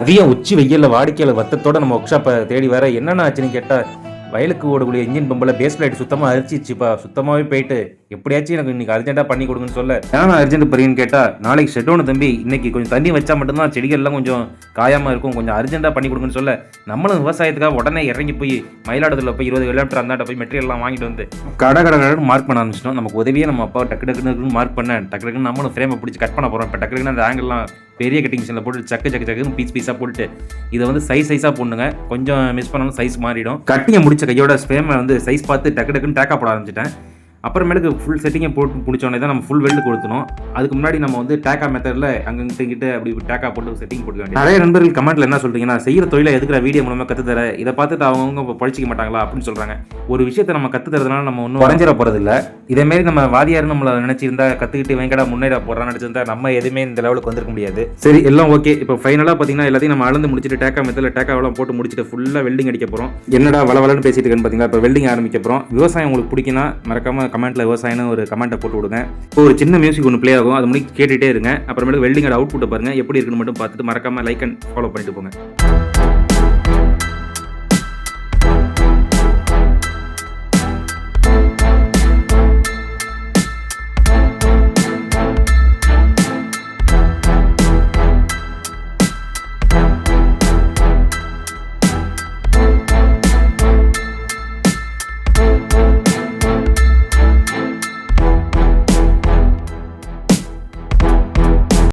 அதிக உச்சி வெயில்ல வாடிக்கையாளர் வத்தத்தோட நம்ம ஒர்க் ஷாப்பை தேடி வர என்னென்ன ஆச்சுன்னு கேட்டா வயலுக்கு ஓடக்கூடிய இன்ஜின் பம்பில் பேஸ் பிளேட் சுத்தமாக அரிச்சிச்சுப்பா சுத்தமாகவே போயிட்டு எப்படியாச்சும் எனக்கு இன்னைக்கு அர்ஜென்ட்டாக பண்ணி கொடுங்கன்னு சொல்ல. ஏன்னா அர்ஜென்ட் பரின்னு கேட்டால் நாளைக்கு ஷெட்டோனு தம்பி இன்னைக்கு கொஞ்சம் தண்ணி வச்சா மட்டும்தான் செடிகள்லாம் கொஞ்சம் காயாமல் இருக்கும் கொஞ்சம் அர்ஜென்ட்டாக பண்ணி கொடுங்கன்னு சொல்ல. நம்மளும் விவசாயத்துக்காக உடனே இறங்கி போய் மயிலாடுதுறையில் போய் இருபது கிலோமீட்டர் அந்தாட்ட போய் மெட்டீரியல்லாம் வாங்கிட்டு வந்து கடை கடை கடன் மார்க் பண்ண ஆரம்பிச்சிட்டோம். நமக்கு உதவியே நம்ம அப்பா டக்கு டக்கு டக்குன்னு மார்க் பண்ண டக்கு டக்குன்னு நம்மளும் ஃப்ரேமை பிடிச்சி கட் பண்ண போகிறோம் இப்போ டக்கு டக்குன்னு அந்த ஆங்கிள்லாம் பெரிய கட்டிங் மிஷினில் போட்டு சக்கு சக்கு சக்குன்னு பீஸ் பீஸாக போட்டுட்டு இதை வந்து சைஸ் சைஸாக போடணுங்க. கொஞ்சம் மிஸ் பண்ணாலும் சைஸ் மாறிடும். கட்டிங்கை முடிச்ச கையோட ஸ்பேமை வந்து சைஸ் பார்த்து டக்கு டக்குன்னு டேக்கா போட ஆரம்பிச்சிட்டேன். அப்புறமேலுக்கு ஃபுல் செட்டிங்கை போட்டு முடிச்சோடனே தான் நம்ம ஃபுல் வெல்டு கொடுத்தணும். அதுக்கு முன்னாடி நம்ம வந்து டேக்கா மெத்தடில் அங்கங்கிட்ட இங்கிட்ட அப்படி டேக்கா போட்டு செட்டிங் போட்டு வேண்டிய நிறைய நண்பர்கள் கமெண்ட்ல என்ன சொல்றீங்கன்னா செய்யற தொழிலை எதுக்குற வீடியோ மூலமாக கற்றுத்தர இதை பார்த்துட்டு அவங்கவுங்க பழிச்சிக்க மாட்டாங்களா அப்படின்னு சொல்றாங்க. ஒரு விஷயத்தை நம்ம கற்று தரதுனால நம்ம ஒன்றும் உடஞ்சிட போகிறது இல்லை இதே நம்ம வாதியார் நம்மளை நினைச்சிருந்தா கற்றுக்கிட்டு வெங்கடா முன்னேற போறான்னு நினச்சிருந்தா நம்ம எதுவுமே இந்த லெவலுக்கு வந்திருக்க முடியாது. சரி எல்லாம் ஓகே இப்போ ஃபைனலாக பார்த்தீங்கன்னா எல்லாத்தையும் நம்ம அளந்து முடிச்சுட்டு டேக்கா மெத்தடில் டேக்காவெல்லாம் போட்டு முடிச்சுட்டு ஃபுல்லாக வெல்டிங் அடிக்க போகிறோம் என்னடா வள வளன்னு பேசிட்டு இருக்கேன்னு பார்த்தீங்கன்னா இப்போ வெல்டிங் ஆரம்பிக்க போகிறோம் விவசாயம் உங்களுக்கு பிடிக்குன்னா மறக்காம கமெண்ட்டில் விவசாயம்னு ஒரு கமெண்ட்டை போட்டு விடுங்க. இப்போ ஒரு சின்ன மியூசிக் ஒன்று ப்ளே ஆகும். அது முடிச்சு கேட்டுகிட்டே இருங்க. அப்புறமேட்டு வெல்டிங்கோட அவுட்புட்டை பாருங்கள் எப்படி இருக்குன்னு மட்டும் பார்த்துட்டு மறக்காமல் லைக் அண்ட் ஃபாலோ பண்ணிட்டு போங்க.